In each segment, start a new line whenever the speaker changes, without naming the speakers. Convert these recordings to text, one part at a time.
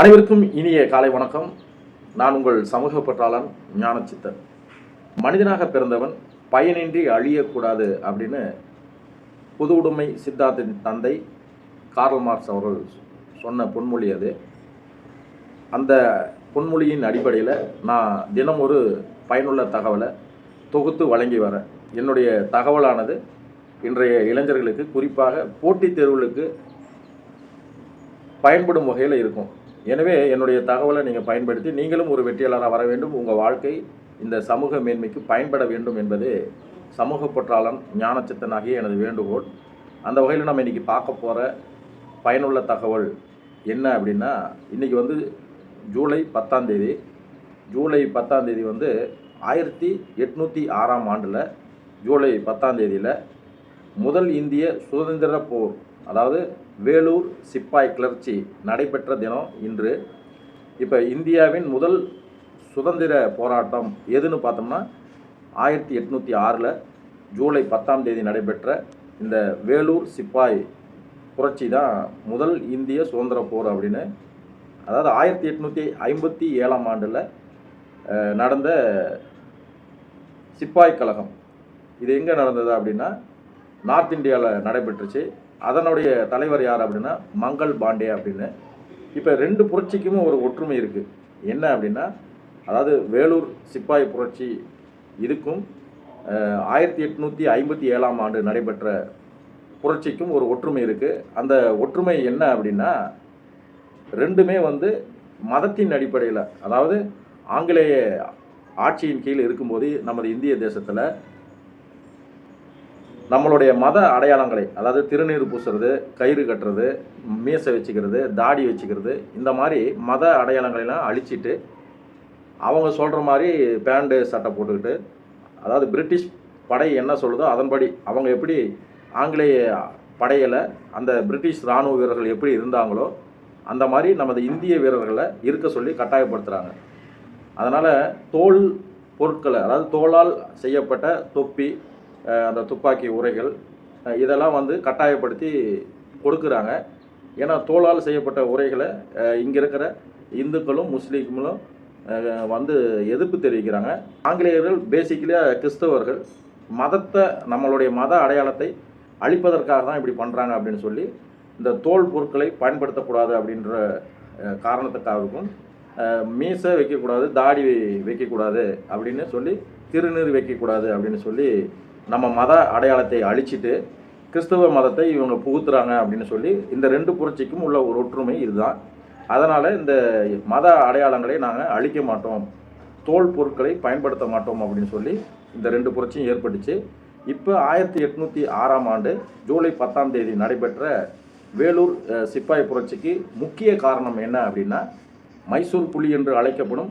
அனைவருக்கும் இனிய காலை வணக்கம். நான் உங்கள் சமூக பற்றாளன் ஞானச்சித்தன். மனிதனாக பிறந்தவன் பயனின்றி அழியக்கூடாது அப்படின்னு பொது உடைமை சித்தார்த்தின் தந்தை கார்ல் மார்க்ஸ் அவர்கள் சொன்ன பொன்மொழி அது. அந்த பொன்மொழியின் அடிப்படையில் நான் தினம் ஒரு பயனுள்ள தகவலை தொகுத்து வழங்கி வரேன். என்னுடைய தகவலானது இன்றைய இளைஞர்களுக்கு குறிப்பாக போட்டித் தேர்வுகளுக்கு பயன்படும் வகையில் இருக்கும். எனவே என்னுடைய தகவலை நீங்கள் பயன்படுத்தி நீங்களும் ஒரு வெற்றியாளராக வர வேண்டும். உங்கள் வாழ்க்கை இந்த சமூக மேன்மைக்கு பயன்பட வேண்டும் என்பது சமூக பொற்றாளன் ஞானச்சித்தனாகிய எனது வேண்டுகோள். அந்த வகையில் நம்ம இன்றைக்கி பார்க்க போகிற பயனுள்ள தகவல் என்ன அப்படின்னா இன்றைக்கி வந்து ஜூலை பத்தாம் தேதி ஜூலை பத்தாம் தேதி வந்து ஆயிரத்தி எட்நூற்றி ஆறாம் ஆண்டில் ஜூலை பத்தாம் தேதியில் முதல் இந்திய சுதந்திர போர் அதாவது வேலூர் சிப்பாய் கிளர்ச்சி நடைபெற்ற தினம் இன்று. இப்போ இந்தியாவின் முதல் சுதந்திர போராட்டம் எதுன்னு பார்த்தோம்னா ஆயிரத்தி எட்நூற்றி ஆறில் ஜூலை பத்தாம் தேதி நடைபெற்ற இந்த வேலூர் சிப்பாய் புரட்சி தான் முதல் இந்திய சுதந்திர போர் அப்படின்னு. அதாவது ஆயிரத்தி எட்நூற்றி ஐம்பத்தி ஏழாம் ஆண்டில் நடந்த சிப்பாய் கழகம். இது எங்கே நடந்தது அப்படின்னா நார்த் இந்தியாவில் நடைபெற்றுச்சு. அதனுடைய தலைவர் யார் அப்படின்னா மங்கள் பாண்டே அப்படின்னு. இப்போ ரெண்டு புரட்சிக்கும் ஒரு ஒற்றுமை இருக்குது என்ன அப்படின்னா அதாவது வேலூர் சிப்பாய் புரட்சி இதுக்கும் ஆயிரத்தி எட்நூற்றி ஐம்பத்தி ஏழாம் ஆண்டு நடைபெற்ற புரட்சிக்கும் ஒரு ஒற்றுமை இருக்குது அந்த ஒற்றுமை என்ன அப்படின்னா ரெண்டுமே வந்து மதத்தின் அடிப்படையில் அதாவது ஆங்கிலேய ஆட்சியின் கீழ் இருக்கும்போது நமது இந்திய தேசத்தில் நம்மளுடைய மத அடையாளங்களை அதாவது திருநீர் பூசுறது கயிறு கட்டுறது மீசை வச்சுக்கிறது தாடி வச்சுக்கிறது இந்த மாதிரி மத அடையாளங்களெல்லாம் அழிச்சிட்டு அவங்க சொல்கிற மாதிரி பேண்டு சட்டை போட்டுக்கிட்டு அதாவது பிரிட்டிஷ் படை என்ன சொல்லுதோ அதன்படி அவங்க எப்படி ஆங்கிலேய படையில் அந்த பிரிட்டிஷ் இராணுவ வீரர்கள் எப்படி இருந்தாங்களோ அந்த மாதிரி நமது இந்திய வீரர்களை இருக்க சொல்லி கட்டாயப்படுத்துகிறாங்க அதனால் தோல் பொருட்களை அதாவது தோலால் செய்யப்பட்ட தொப்பி அந்த துப்பாக்கி உரைகள் இதெல்லாம் வந்து கட்டாயப்படுத்தி கொடுக்குறாங்க. ஏன்னா தோலால் செய்யப்பட்ட உரைகளை இங்கே இருக்கிற இந்துக்களும் முஸ்லீம்களும் வந்து எதிர்ப்பு தெரிவிக்கிறாங்க. ஆங்கிலேயர்கள் பேசிக்கலியாக கிறிஸ்தவர்கள் மதத்தை நம்மளுடைய மத அடையாளத்தை அழிப்பதற்காக தான் இப்படி பண்ணுறாங்க அப்படின்னு சொல்லி இந்த தோல் பொருட்களை பயன்படுத்தக்கூடாது அப்படின்ற காரணத்துக்காகவும் மீசை வைக்கக்கூடாது தாடி வைக்கக்கூடாது அப்படின்னு சொல்லி திருநீர் வைக்கக்கூடாது அப்படின்னு சொல்லி நம்ம மத அடையாளத்தை அழிச்சிட்டு கிறிஸ்தவ மதத்தை இவங்க புகுத்துறாங்க அப்படின்னு சொல்லி இந்த ரெண்டு புரட்சிக்கும் உள்ள ஒரு ஒற்றுமை இதுதான். அதனால் இந்த மத அடையாளங்களை நாங்கள் அழிக்க மாட்டோம். தோல் பொருட்களை பயன்படுத்த மாட்டோம் அப்படின்னு சொல்லி இந்த ரெண்டு புரட்சியும் ஏற்பட்டுச்சு. இப்போ ஆயிரத்தி எட்நூற்றி ஆறாம் ஆண்டு ஜூலை பத்தாம் தேதி நடைபெற்ற வேலூர் சிப்பாய் புரட்சிக்கு முக்கிய காரணம் என்ன அப்படின்னா மைசூர் புலி என்று அழைக்கப்படும்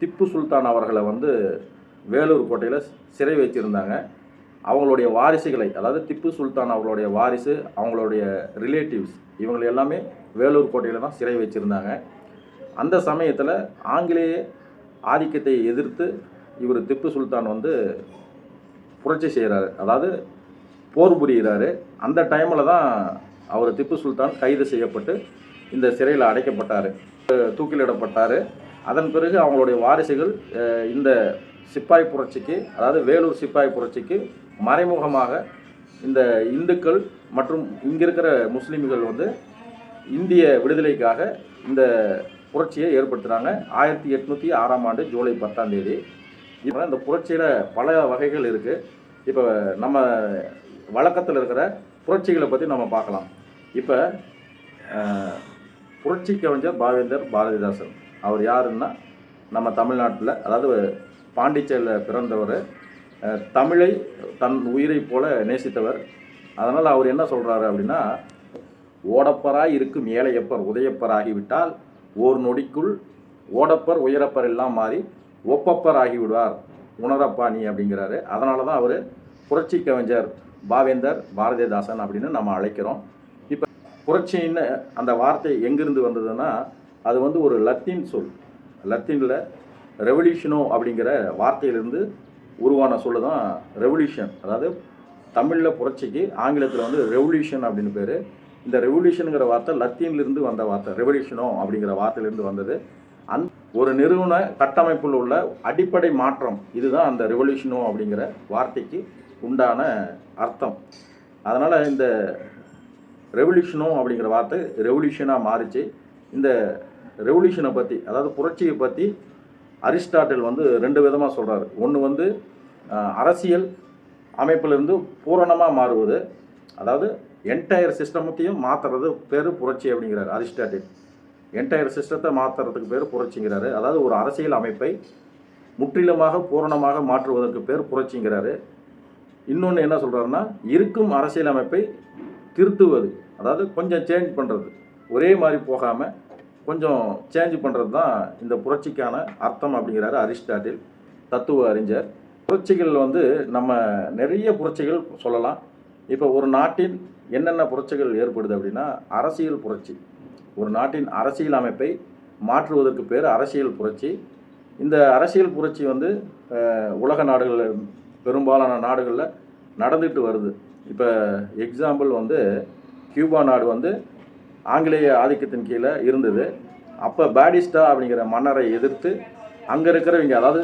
திப்பு சுல்தான் அவர்களை வந்து வேலூர் கோட்டையில் சிறை வைத்திருந்தாங்க. அவங்களுடைய வாரிசுகளை அதாவது திப்பு சுல்தான் அவர்களுடைய வாரிசு அவங்களுடைய ரிலேட்டிவ்ஸ் இவங்களை எல்லாமே வேலூர் கோட்டையில் தான் சிறை வச்சுருந்தாங்க. அந்த சமயத்தில் ஆங்கிலேய ஆதிக்கத்தை எதிர்த்து இவர் திப்பு சுல்தான் வந்து புரட்சி செய்கிறாரு அதாவது போர் புரிகிறாரு அந்த டைமில் தான் அவர் திப்பு சுல்தான் கைது செய்யப்பட்டு இந்த சிறையில் அடைக்கப்பட்டார். தூக்கிலிடப்பட்டார். அதன் பிறகு அவங்களுடைய வாரிசுகள் இந்த சிப்பாய் புரட்சிக்கு அதாவது வேலூர் சிப்பாய் புரட்சிக்கு மறைமுகமாக இந்த இந்துக்கள் மற்றும் இங்கே இருக்கிற முஸ்லீம்கள் வந்து இந்திய விடுதலைக்காக இந்த புரட்சியை ஏற்படுத்துகிறாங்க ஆயிரத்தி எட்நூற்றி ஆறாம் ஆண்டு ஜூலை பத்தாம் தேதி. இப்போ இந்த புரட்சியில் பல வகைகள் இருக்குது இப்போ நம்ம வழக்கத்தில் இருக்கிற புரட்சிகளை பற்றி நம்ம பார்க்கலாம். இப்போ புரட்சி கவிஞர் பாவேந்தர் பாரதிதாசன். அவர் யாருன்னா நம்ம தமிழ்நாட்டில் அதாவது பாண்டிச்சேரியில் பிறந்தவர். தமிழை தன் உயிரை போல நேசித்தவர். அதனால் அவர் என்ன சொல்கிறாரு அப்படின்னா ஓடப்பராய் இருக்கும் ஏழையப்பர் உதயப்பர் ஆகிவிட்டால் ஓர் நொடிக்குள் ஓடப்பர் உயரப்பர் எல்லாம் மாறி ஒப்பப்பர் ஆகிவிடுவார். உணரப்பா நீ அப்படிங்கிறாரு. அதனால தான் அவர் புரட்சி கவிஞர் பாவேந்தர் பாரதிதாசன் அப்படின்னு நம்ம அழைக்கிறோம். இப்போ புரட்சின்னு அந்த வார்த்தை எங்கிருந்து வந்ததுன்னா அது வந்து ஒரு லத்தீன் சொல். லத்தீனில் ரெவல்யூஷனோ அப்படிங்கிற வார்த்தையிலிருந்து உருவான சொல்லு தான் ரெவல்யூஷன் அதாவது தமிழில் புரட்சிக்கு ஆங்கிலத்தில் வந்து ரெவல்யூஷன் அப்படின்னு பேர். இந்த ரெவல்யூஷனுங்கிற வார்த்தை லத்தீன்லேருந்து வந்த வார்த்தை. ரெவல்யூஷனோ அப்படிங்கிற வார்த்தையிலேருந்து வந்தது. அந் ஒரு நிறுவன கட்டமைப்பில் உள்ள அடிப்படை மாற்றம். இதுதான் அந்த ரெவல்யூஷனோ அப்படிங்கிற வார்த்தைக்கு உண்டான அர்த்தம். அதனால் இந்த ரெவல்யூஷனோ அப்படிங்கிற வார்த்தை ரெவல்யூஷனாக மாறிச்சு. இந்த ரெவல்யூஷனை பற்றி அதாவது புரட்சியை பற்றி அரிஸ்டாட்டில் வந்து ரெண்டு விதமாக சொல்கிறாரு ஒன்று வந்து அரசியல் அமைப்பிலிருந்து பூரணமாக மாறுவது. அதாவது என்டையர் சிஸ்டமத்தையும் மாற்றுறது பேர் புரட்சி அப்படிங்கிறார் அரிஸ்டாட்டில். என்டையர் சிஸ்டத்தை மாற்றுறதுக்கு பேர் புரட்சிங்கிறாரு. அதாவது ஒரு அரசியல் அமைப்பை முற்றிலுமாக பூரணமாக மாற்றுவதற்கு பேர் புரட்சிங்கிறாரு. இன்னொன்று என்ன சொல்கிறாருன்னா இருக்கும் அரசியல் அமைப்பை திருத்துவது. அதாவது கொஞ்சம் சேஞ்ச் பண்ணுறது ஒரே மாதிரி போகாமல் கொஞ்சம் சேஞ்ச் பண்ணுறது தான் இந்த புரட்சிக்கான அர்த்தம் அப்படிங்கிறாரு அரிஸ்டாட்டில் தத்துவ அறிஞர். புரட்சிகள் வந்து நம்ம நிறைய புரட்சிகள் சொல்லலாம். இப்போ ஒரு நாட்டின் என்னென்ன புரட்சிகள் ஏற்படுது அப்படின்னா அரசியல் புரட்சி. ஒரு நாட்டின் அரசியல் அமைப்பை மாற்றுவதற்கு பேர் அரசியல் புரட்சி. இந்த அரசியல் புரட்சி வந்து உலக நாடுகளில் பெரும்பாலான நாடுகளில் நடந்துட்டு வருது. இப்போ எக்ஸாம்பிள் வந்து கியூபா நாடு வந்து ஆங்கிலேய ஆதிக்கத்தின் கீழே இருந்தது. அப்போ பேடிஸ்டா அப்படிங்கிற மன்னரை எதிர்த்து அங்கே இருக்கிறவங்க அதாவது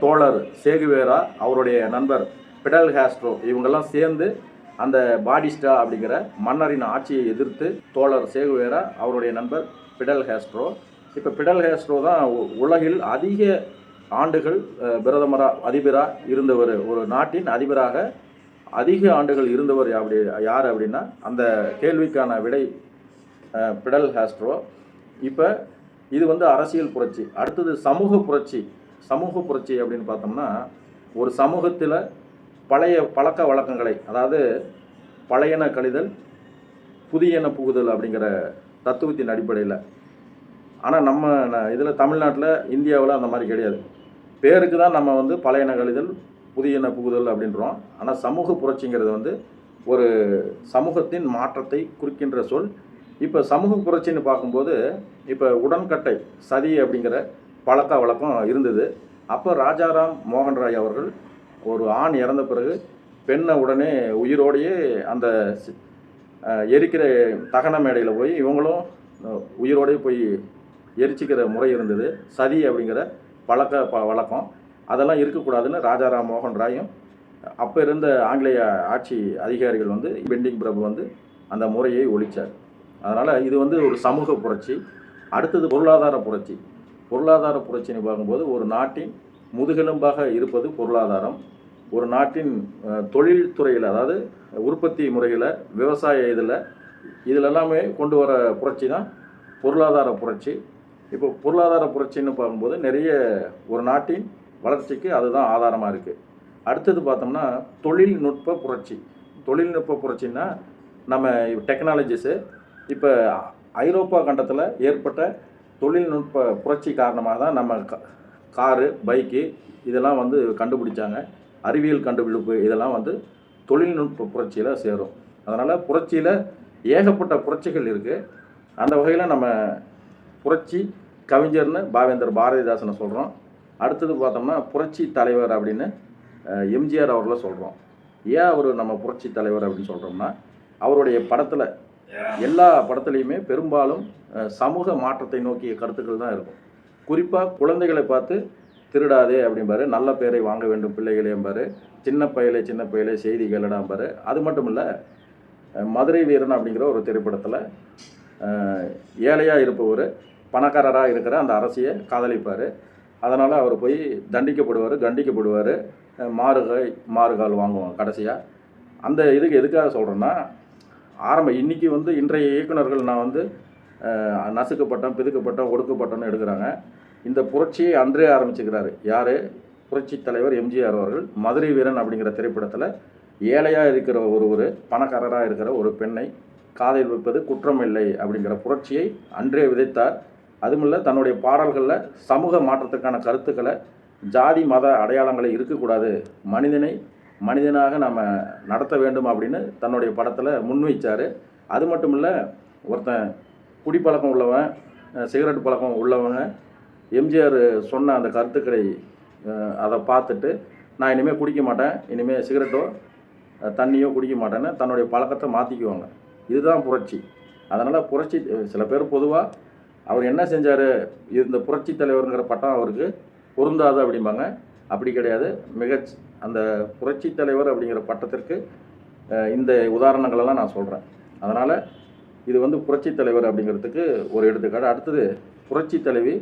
தோழர் சேகுவேரா அவருடைய நண்பர் பிடல் ஹாஸ்ட்ரோ இவங்கெல்லாம் சேர்ந்து அந்த பாடிஸ்டா அப்படிங்கிற மன்னரின் ஆட்சியை எதிர்த்து தோழர் சேகுவேரா அவருடைய நண்பர் பிடல் ஹேஸ்ட்ரோ. இப்போ பிடல் ஹேஸ்ட்ரோ தான் உ- உலகில் அதிக ஆண்டுகள் பிரதமராக அதிபராக இருந்தவர் ஒரு நாட்டின் அதிபராக அதிக ஆண்டுகள் இருந்தவர் அப்படி யார் அப்படின்னா அந்த கேள்விக்கான விடை பிடல் ஹாஸ்ட்ரோ. இப்போ இது வந்து அரசியல் புரட்சி. அடுத்தது சமூக புரட்சி. சமூக புரட்சி அப்படின்னு பார்த்தோம்னா ஒரு சமூகத்தில் பழைய பழக்க வழக்கங்களை அதாவது பழையன கழிதல் புதியன புகுதல் அப்படிங்கிற தத்துவத்தின் அடிப்படையில். ஆனால் நம்ம இதில் தமிழ்நாட்டில் இந்தியாவில் அந்த மாதிரி கிடையாது. பேருக்கு தான் நம்ம வந்து பழையன கழிதல் புதியன புகுதல் அப்படின்றோம். ஆனால் சமூக புரட்சிங்கிறது வந்து ஒரு சமூகத்தின் மாற்றத்தை குறிக்கின்ற சொல் இப்போ சமூக புரட்சின்னு பார்க்கும்போது இப்போ உடன்கட்டை சதி அப்படிங்கிற பழக்க வழக்கம் இருந்தது. அப்போ ராஜாராம் மோகன் ராய் அவர்கள் ஒரு ஆண் இறந்த பிறகு பெண்ணை உடனே உயிரோடையே அந்த சி- எரிக்கிற தகன மேடையில் போய் இவங்களும் உயிரோடையே போய் எரிச்சிக்கிற முறை இருந்தது. சதி அப்படிங்கிற பழக்க ப வழக்கம். அதெல்லாம் இருக்கக்கூடாதுன்னு ராஜாராம் மோகன் ராயும் அப்போ இருந்த ஆங்கிலேய ஆட்சி அதிகாரிகள் வந்து பெண்டிங் பிரபு வந்து அந்த முறையை ஒழிச்சார். அதனால் இது வந்து ஒரு சமூக புரட்சி. அடுத்தது பொருளாதார புரட்சி. பொருளாதார புரட்சின்னு பார்க்கும்போது ஒரு நாட்டின் முதுகெலும்பாக இருப்பது பொருளாதாரம். ஒரு நாட்டின் தொழில்துறையில் அதாவது உற்பத்தி முறையில் விவசாய இதில் இதில் எல்லாமே கொண்டு வர புரட்சி தான் பொருளாதார புரட்சி. இப்போ பொருளாதார புரட்சின்னு பார்க்கும்போது நிறைய ஒரு நாட்டின் வளர்ச்சிக்கு அதுதான் ஆதாரமாக இருக்குது அடுத்தது பார்த்தோம்னா தொழில்நுட்ப புரட்சி. தொழில்நுட்ப புரட்சின்னா நம்ம டெக்னாலஜிஸு இப்போ ஐரோப்பா கண்டத்தில் ஏற்பட்ட தொழில்நுட்ப புரட்சி காரணமாக தான் நம்ம காரு பைக்கு இதெல்லாம் வந்து கண்டுபிடிச்சாங்க. அறிவியல் கண்டுபிடிப்பு இதெல்லாம் வந்து தொழில்நுட்ப புரட்சியில் சேரும். அதனால் புரட்சியில் ஏகப்பட்ட புரட்சிகள் இருக்குது அந்த வகையில் நம்ம புரட்சி கவிஞர்னு பாவேந்தர் பாரதிதாசனை சொல்கிறோம் அடுத்தது பார்த்தோம்னா புரட்சி தலைவர் அப்படின்னு எம்ஜிஆர் அவர்களை சொல்கிறோம் ஏன் அவர் நம்ம புரட்சி தலைவர் அப்படின்னு சொல்கிறோம்னா அவருடைய படத்தில் எல்லா படத்துலையுமே பெரும்பாலும் சமூக மாற்றத்தை நோக்கிய கருத்துக்கள் தான் இருக்கும். குறிப்பாக குழந்தைகளை பார்த்து திருடாதே அப்படிம்பாரு. நல்ல பேரை வாங்க வேண்டும் பிள்ளைகளே என்பாரு சின்ன பயலே சின்ன பயலே செய்தி கேளடாம்பாரு அது மட்டும் இல்லை மதுரை வீரன் அப்படிங்கிற ஒரு திரைப்படத்தில் ஏழையாக இருப்பவர் பணக்காரராக இருக்கிற அந்த அரசியை காதலிப்பார். அதனால் அவர் போய் தண்டிக்கப்படுவார் கண்டிக்கப்படுவார். மாறுகை மாறுகால் வாங்குவாங்க கடைசியாக அந்த இதுக்கு எதுக்காக சொல்கிறேன்னா ஆரம்ப இன்றைக்கி வந்து இன்றைய இயக்குனர்கள் நான் வந்து நசுக்கப்பட்டோம் பிதுக்கப்பட்டோம் ஒடுக்கப்பட்டோம்னு எடுக்கிறாங்க. இந்த புரட்சியை அன்றே ஆரம்பிச்சுக்கிறாரு. யார்? புரட்சி தலைவர் எம்ஜிஆர் அவர்கள் மதுரை வீரன் அப்படிங்கிற திரைப்படத்தில் ஏழையாக இருக்கிற ஒருவர் பணக்காரராக இருக்கிற ஒரு பெண்ணை காதல் வைப்பது குற்றம் இல்லை அப்படிங்கிற புரட்சியை அன்றே விதைத்தார். அதுமில்ல தன்னுடைய பாடல்களில் சமூக மாற்றத்துக்கான கருத்துக்களை ஜாதி மத அடையாளங்களை இருக்கக்கூடாது. மனிதனை மனிதனாக நம்ம நடத்த வேண்டும் அப்படின்னு தன்னுடைய படத்தில் முன்வைச்சார் அது மட்டும் இல்லை ஒருத்தன் குடிப்பழக்கம் உள்ளவன் சிகரெட் பழக்கம் உள்ளவங்க எம்ஜிஆர் சொன்ன அந்த கருத்துக்களை அதை பார்த்துட்டு நான் இனிமேல் குடிக்க மாட்டேன். இனிமேல் சிகரெட்டோ தண்ணியோ குடிக்க மாட்டேன்னு தன்னுடைய பழக்கத்தை மாற்றிக்குவாங்க இதுதான் புரட்சி. அதனால் புரட்சி சில பேர் பொதுவாக அவர் என்ன செஞ்சார்? இந்த புரட்சி தலைவருங்கிற பட்டம் அவருக்கு பொருந்தாது அப்படிம்பாங்க. அப்படி கிடையாது. மிக அந்த புரட்சி தலைவர் அப்படிங்கிற பட்டத்திற்கு இந்த உதாரணங்களெல்லாம் நான் சொல்கிறேன் அதனால் இது வந்து புரட்சி தலைவர் அப்படிங்கிறதுக்கு ஒரு எடுத்துக்காட்டு. அடுத்தது புரட்சி தலைவி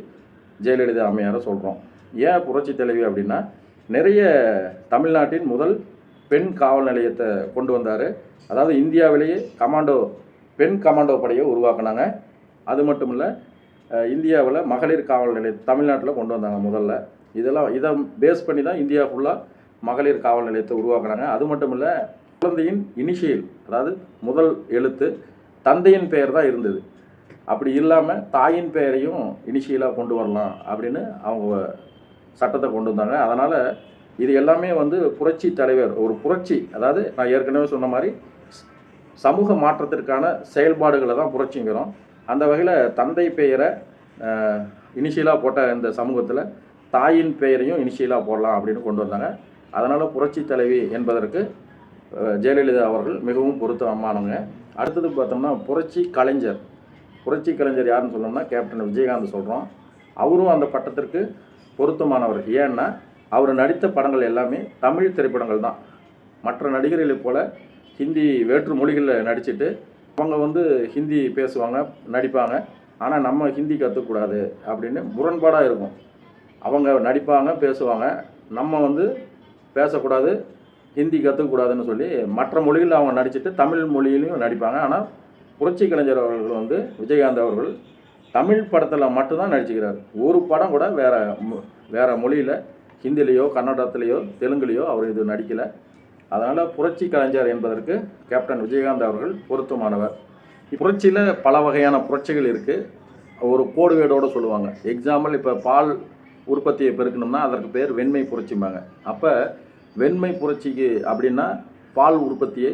ஜெயலலிதா அம்மையாரை சொல்கிறோம் ஏன் புரட்சி தலைவி அப்படின்னா நிறைய தமிழ்நாட்டின் முதல் பெண் காவல் நிலையத்தை கொண்டு வந்தார். அதாவது இந்தியாவிலேயே கமாண்டோ பெண் கமாண்டோ படையை உருவாக்குனாங்க. அது மட்டும் இல்லை இந்தியாவில் மகளிர் காவல் நிலையம் தமிழ்நாட்டில் கொண்டு வந்தாங்க முதல்ல. இதெல்லாம் இதை பேஸ் பண்ணி தான் இந்தியா ஃபுல்லாக மகளிர் காவல் நிலையத்தை உருவாக்குறாங்க. அது மட்டும் இல்லை குழந்தையின் இனிஷியல் அதாவது முதல் எழுத்து தந்தையின் பெயர் தான் இருந்தது. அப்படி இல்லாமல் தாயின் பெயரையும் இனிஷியலாக கொண்டு வரலாம் அப்படின்னு அவங்க சட்டத்தை கொண்டு வந்தாங்க. அதனால் இது எல்லாமே வந்து புரட்சி தலைவர் ஒரு புரட்சி. அதாவது நான் ஏற்கனவே சொன்ன மாதிரி சமூக மாற்றத்திற்கான செயல்பாடுகளை தான் புரட்சிங்கிறோம். அந்த வகையில் தந்தை பெயரை இனிஷியலாக போட்ட இந்த சமூகத்தில் தாயின் பெயரையும் இனிஷியலாக போடலாம் அப்படின்னு கொண்டு வந்தாங்க. அதனால் புரட்சி தலைவி என்பதற்கு ஜெயலலிதா அவர்கள் மிகவும் பொருத்தமானவங்க. அடுத்தது பார்த்தோம்னா புரட்சி கலைஞர். புரட்சி கலைஞர் யாருன்னு சொல்லணும்னா கேப்டன் விஜயகாந்த் சொல்கிறோம் அவரும் அந்த பட்டத்திற்கு பொருத்தமானவர். ஏன்னா அவர் நடித்த படங்கள் எல்லாமே தமிழ் திரைப்படங்கள் தான். மற்ற நடிகர்களைப் போல ஹிந்தி வேற்று மொழிகளில் நடிச்சுட்டு அவங்க வந்து ஹிந்தி பேசுவாங்க நடிப்பாங்க. ஆனால் நம்ம ஹிந்தி கற்றுக்கூடாது அப்படின்னு முரண்பாடாக இருக்கும். அவங்க நடிப்பாங்க பேசுவாங்க. நம்ம வந்து பேசக்கூடாது ஹிந்தி கற்றுக்கூடாதுன்னு சொல்லி மற்ற மொழிகளில் அவங்க நடிச்சுட்டு தமிழ் மொழியிலையும் நடிப்பாங்க. ஆனால் புரட்சி கலைஞர் அவர்கள் வந்து விஜயகாந்த் அவர்கள் தமிழ் படத்தில் மட்டும்தான் நடிச்சுக்கிறார். ஒரு படம் கூட வேற வேறு மொழியில் ஹிந்திலேயோ கன்னடத்துலேயோ தெலுங்குலேயோ அவர் இது நடிக்கலை. அதனால் புரட்சி கலைஞர் என்பதற்கு கேப்டன் விஜயகாந்த் அவர்கள் பொருத்தமானவர். புரட்சியில் பல வகையான புரட்சிகள் இருக்குது ஒரு கோடு வேடோடு சொல்லுவாங்க. எக்ஸாம்பிள் இப்போ பால் உற்பத்தியை பெருக்கணும்னா அதற்கு பேர் வெண்மை புரட்சிம்பாங்க. அப்போ வெண்மை புரட்சிக்கு அப்படின்னா பால் உற்பத்தியை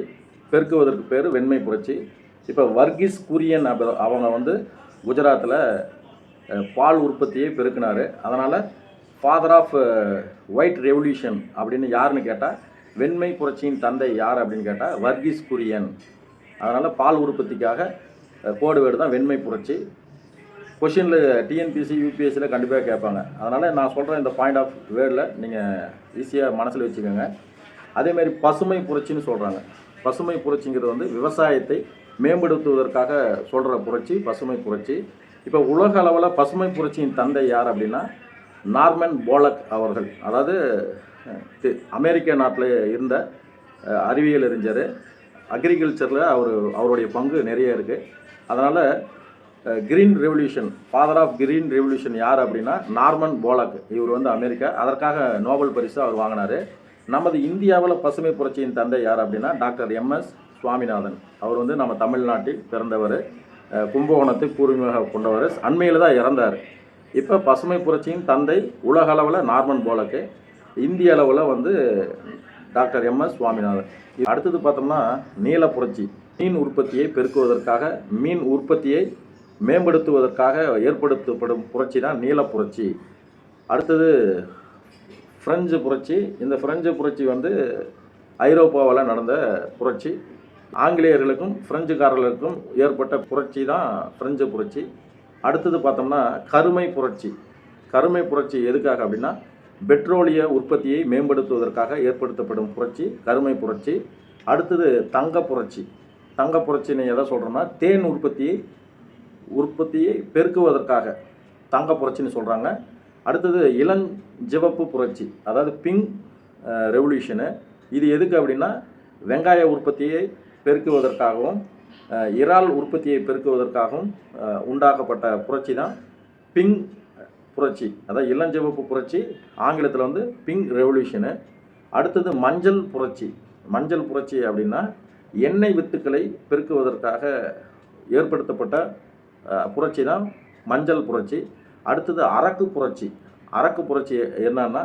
பெருக்குவதற்கு பேர் வெண்மை புரட்சி. இப்போ வர்கீஸ் குரியன் அப்ப- அவங்க வந்து குஜராத்தில் பால் உற்பத்தியை பெருக்கினார். அதனால் ஃபாதர் ஆஃப் ஒயிட் ரெவல்யூஷன் அப்படின்னு யாருன்னு கேட்டால் வெண்மை புரட்சியின் தந்தை யார் அப்படின்னு கேட்டால் வர்கீஸ் குரியன். அதனால் பால் உற்பத்திக்காக அஹ், கோடு தான் வெண்மை புரட்சி. கொஷினில் டிஎன்பிசி யூபிஎஸ்சியில் கண்டிப்பாக கேட்பாங்க. அதனால் நான் சொல்கிற இந்த பாயிண்ட் ஆஃப் வேர்டில் நீங்கள் ஈஸியாக மனசில் வச்சுக்கோங்க. அதேமாரி பசுமை புரட்சின்னு சொல்கிறாங்க பசுமை புரட்சிங்கிறது வந்து விவசாயத்தை மேம்படுத்துவதற்காக சொல்கிற புரட்சி பசுமை புரட்சி. இப்போ உலக அளவில் பசுமை புரட்சியின் தந்தை யார் அப்படின்னா நார்மன் போலக் அவர்கள். அதாவது அமெரிக்க நாட்டில் இருந்த அறிவியல் அறிஞர் அக்ரிகல்ச்சரில் அவர் அவருடைய பங்கு நிறைய இருக்குது அதனால் green revolution father of green revolution யார் அப்படின்னா நார்மன் போலக் இவர் வந்து அமெரிக்கா. அதற்காக நோபல் பரிசு அவர் வாங்கினார். நமது இந்தியாவில் பசுமை புரட்சியின் தந்தை யார் அப்படின்னா டாக்டர் எம்எஸ் சுவாமிநாதன். அவர் வந்து நம்ம தமிழ்நாட்டில் பிறந்தவர். கும்பகோணத்தை பூர்வீகமாக கொண்டவர். அண்மையில் தான் இறந்தார். இப்போ பசுமை புரட்சியின் தந்தை உலக அளவில் நார்மன் போலக்கு இந்திய அளவில் வந்து டாக்டர் எம்எஸ் சுவாமிநாதன். அடுத்தது பார்த்தோம்னா நீல புரட்சி. மீன் உற்பத்தியை பெருக்குவதற்காக மீன் உற்பத்தியை மேம்படுத்துவதற்காக ஏற்படுத்தப்படும் புரட்சி தான் நீல புரட்சி. அடுத்தது ஃப்ரெஞ்சு புரட்சி. இந்த ஃப்ரெஞ்சு புரட்சி வந்து ஐரோப்பாவில் நடந்த புரட்சி. ஆங்கிலேயர்களுக்கும் ஃப்ரெஞ்சுக்காரர்களுக்கும் ஏற்பட்ட புரட்சி தான் ஃப்ரெஞ்சு புரட்சி. அடுத்தது பார்த்தோம்னா கருமை புரட்சி. கருமை புரட்சி எதுக்காக அப்படின்னா பெட்ரோலிய உற்பத்தியை மேம்படுத்துவதற்காக ஏற்படுத்தப்படும் புரட்சி கருமை புரட்சி. அடுத்தது தங்க புரட்சி. தங்க புரட்சின்னு எதை சொல்கிறோம்னா தேன் உற்பத்தியை உற்பத்தியை பெருக்குவதற்காக தங்க புரட்சின்னு சொல்கிறாங்க அடுத்தது இளஞ்சிவப்பு புரட்சி அதாவது பிங்க் ரெவல்யூஷனு இது எதுக்கு அப்படின்னா வெங்காய உற்பத்தியை பெருக்குவதற்காகவும் இறால் உற்பத்தியை பெருக்குவதற்காகவும் உண்டாக்கப்பட்ட புரட்சி தான் பிங்க் புரட்சி. அதாவது இளஞ்சிவப்பு புரட்சி ஆங்கிலத்தில் வந்து பிங்க் ரெவல்யூஷனு அடுத்தது மஞ்சள் புரட்சி. மஞ்சள் புரட்சி அப்படின்னா எண்ணெய் வித்துக்களை பெருக்குவதற்காக ஏற்படுத்தப்பட்ட அஹ், புரட்சி தான் மஞ்சள் புரட்சி. அடுத்தது அரக்கு புரட்சி. அரக்கு புரட்சி என்னன்னா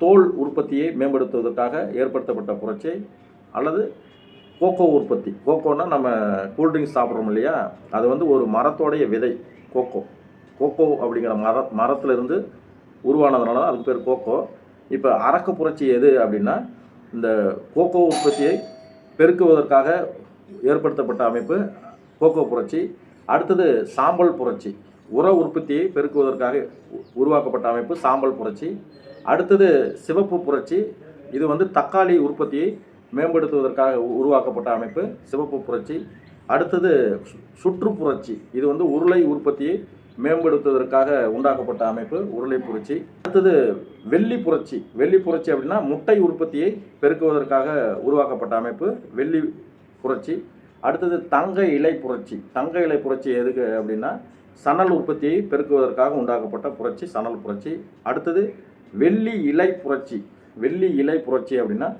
தோல் உற்பத்தியை மேம்படுத்துவதற்காக ஏற்படுத்தப்பட்ட புரட்சி அல்லது கோகோ உற்பத்தி. கோகோனா நம்ம கூல்ட்ரிங்க்ஸ் சாப்பிட்றோம் இல்லையா? அது வந்து ஒரு மரத்தோடைய விதை கோகோ. கோகோ அப்படிங்கிற மர மரத்துலேருந்து உருவானதுனால அதுக்கு பேர் கோகோ. இப்போ அரக்கு புரட்சி எது அப்படின்னா இந்த கோகோ உற்பத்தியை பெருக்குவதற்காக ஏற்படுத்தப்பட்ட அமைப்பு கோகோ புரட்சி. அடுத்தது சாம்பல் புரட்சி. உர உற்பத்தியை பெருக்குவதற்காக உ- உருவாக்கப்பட்ட அமைப்பு சாம்பல் புரட்சி. அடுத்தது சிவப்பு புரட்சி. இது வந்து தக்காளி உற்பத்தியை மேம்படுத்துவதற்காக உ- உருவாக்கப்பட்ட அமைப்பு சிவப்பு புரட்சி. அடுத்தது சு- சுற்றுப்புரட்சி இது வந்து உருளை உற்பத்தியை மேம்படுத்துவதற்காக உண்டாக்கப்பட்ட அமைப்பு உருளை புரட்சி. அடுத்தது வெள்ளி புரட்சி. வெள்ளி புரட்சி அப்படின்னா முட்டை உற்பத்தியை பெருக்குவதற்காக உருவாக்கப்பட்ட அமைப்பு வெள்ளி புரட்சி. அடுத்தது தங்க இலை புரட்சி. தங்க இலை புரட்சி எதுக்கு அப்படின்னா சணல் உற்பத்தியை பெருக்குவதற்காக உண்டாக்கப்பட்ட புரட்சி சணல் புரட்சி. அடுத்தது வெள்ளி இலை புரட்சி. வெள்ளி இலை புரட்சி அப்படின்னா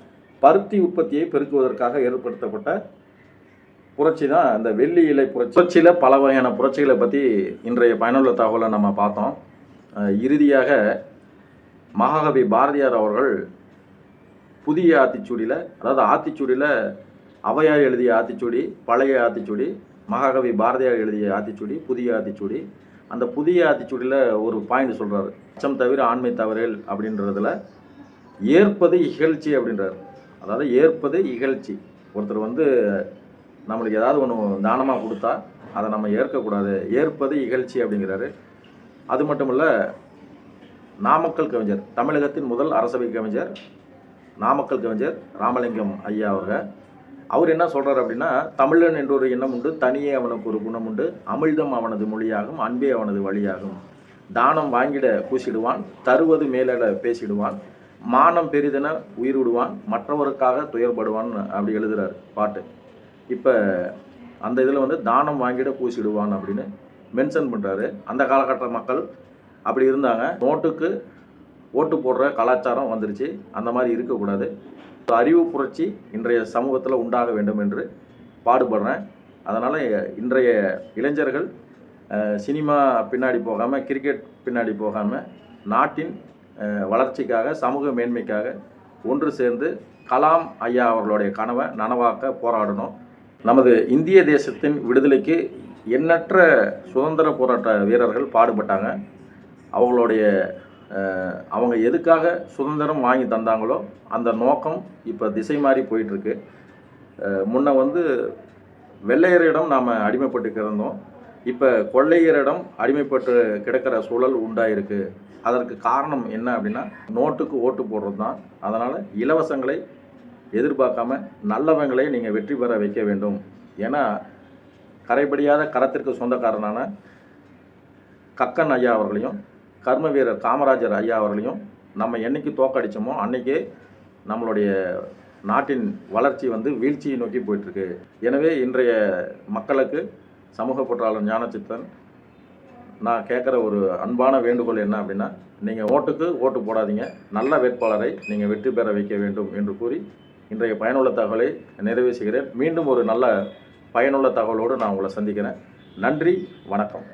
பருத்தி உற்பத்தியை பெருக்குவதற்காக ஏற்படுத்தப்பட்ட புரட்சி தான் இந்த வெள்ளி இலை புரட்சி. புரட்சியில் பல வகையான புரட்சிகளை பற்றி இன்றைய பயனுள்ள தகவலை நம்ம பார்த்தோம். இறுதியாக மகாகவி பாரதியார் அவர்கள் புதிய ஆத்திச்சூடியில் அதாவது ஆத்திச்சூடியில் ஔவையார் எழுதிய ஆத்திச்சுடி பழைய ஆத்திச்சுடி மகாகவி பாரதியார் எழுதிய ஆத்திச்சுடி புதிய ஆத்திச்சுடி. அந்த புதிய ஆத்திச்சுடியில் ஒரு பாயிண்ட் சொல்கிறார் அச்சம் தவிர ஆண்மை தவறேல் அப்படின்றதுல ஏற்பது இகழ்ச்சி அப்படின்றார். அதாவது ஏற்பது இகழ்ச்சி. ஒருத்தர் வந்து நம்மளுக்கு ஏதாவது ஒன்று தானமாக கொடுத்தா அதை நம்ம ஏற்கக்கூடாது. ஏற்பது இகழ்ச்சி அப்படிங்கிறாரு. அது மட்டும் இல்லை நாமக்கல் கவிஞர் தமிழகத்தின் முதல் அரசவை கவிஞர் நாமக்கல் கவிஞர் ராமலிங்கம் ஐயா அவர்கள். அவர் என்ன சொல்கிறார் அப்படின்னா தமிழன் என்ற ஒரு எண்ணம் உண்டு தனியே அவனுக்கு ஒரு குணம் உண்டு அமிழ்தம் அவனது மொழியாகும் அன்பே அவனது வழியாகும். தானம் வாங்கிட பூசிடுவான் தருவது மேலிட பேசிடுவான் மானம் பெரிதென உயிர் விடுவான் மற்றவருக்காக துயர்படுவான் அப்படி எழுதுறாரு பாட்டு. இப்போ அந்த இதில் வந்து தானம் வாங்கிட பூசிடுவான் அப்படின்னு மென்ஷன் பண்ணுறாரு அந்த காலகட்ட மக்கள் அப்படி இருந்தாங்க. நோட்டுக்கு ஓட்டு போடுற கலாச்சாரம் வந்துருச்சு. அந்த மாதிரி இருக்கக்கூடாது. அறிவு புரட்சி இன்றைய சமூகத்தில் உண்டாக வேண்டும் என்று பாடுபடுறேன். அதனால் இன்றைய இளைஞர்கள் சினிமா பின்னாடி போகாமல் கிரிக்கெட் பின்னாடி போகாமல் நாட்டின் வளர்ச்சிக்காக சமூக மேன்மைக்காக ஒன்று சேர்ந்து கலாம் ஐயா அவர்களுடைய கனவை நனவாக்க போராடணும். நமது இந்திய தேசத்தின் விடுதலைக்கு எண்ணற்ற சுதந்திர போராட்ட வீரர்கள் பாடுபட்டாங்க. அவங்களுடைய அவங்க எதுக்காக சுதந்திரம் வாங்கி தந்தாங்களோ அந்த நோக்கம் இப்போ திசை மாறி போயிட்டுருக்கு. முன்ன வந்து வெள்ளையரிடம் நாம் அடிமைப்பட்டு கிடந்தோம். இப்போ கொள்ளையரிடம் அடிமைப்பட்டு கிடக்கிற சூழல் உண்டாயிருக்கு. அதற்கு காரணம் என்ன அப்படின்னா நோட்டுக்கு ஓட்டு போடுறது தான் அதனால் இலவசங்களை எதிர்பார்க்காம நல்லவங்களை நீங்கள் வெற்றி பெற வைக்க வேண்டும். ஏன்னா கரைபடியாத கரத்திற்கு சொந்தக்காரனான கக்கன் ஐயா அவர்களையும் கர்ம வீரர் காமராஜர் ஐயா அவர்களையும் நம்ம என்னைக்கு தோக்கடிச்சோமோ அன்றைக்கே நம்மளுடைய நாட்டின் வளர்ச்சி வந்து வீழ்ச்சியை நோக்கி போயிட்டுருக்கு. எனவே இன்றைய மக்களுக்கு சமூக பொற்றாளர் ஞானச்சித்தன் நான் கேட்குற ஒரு அன்பான வேண்டுகோள் என்ன அப்படின்னா நீங்கள் ஓட்டுக்கு ஓட்டு போடாதீங்க. நல்ல வேட்பாளரை நீங்கள் வெற்றி பெற வைக்க வேண்டும் என்று கூறி இன்றைய பயனுள்ள தகவலை நிறைவு செய்கிறேன். மீண்டும் ஒரு நல்ல பயனுள்ள தகவலோடு நான் உங்களை சந்திக்கிறேன். நன்றி வணக்கம்.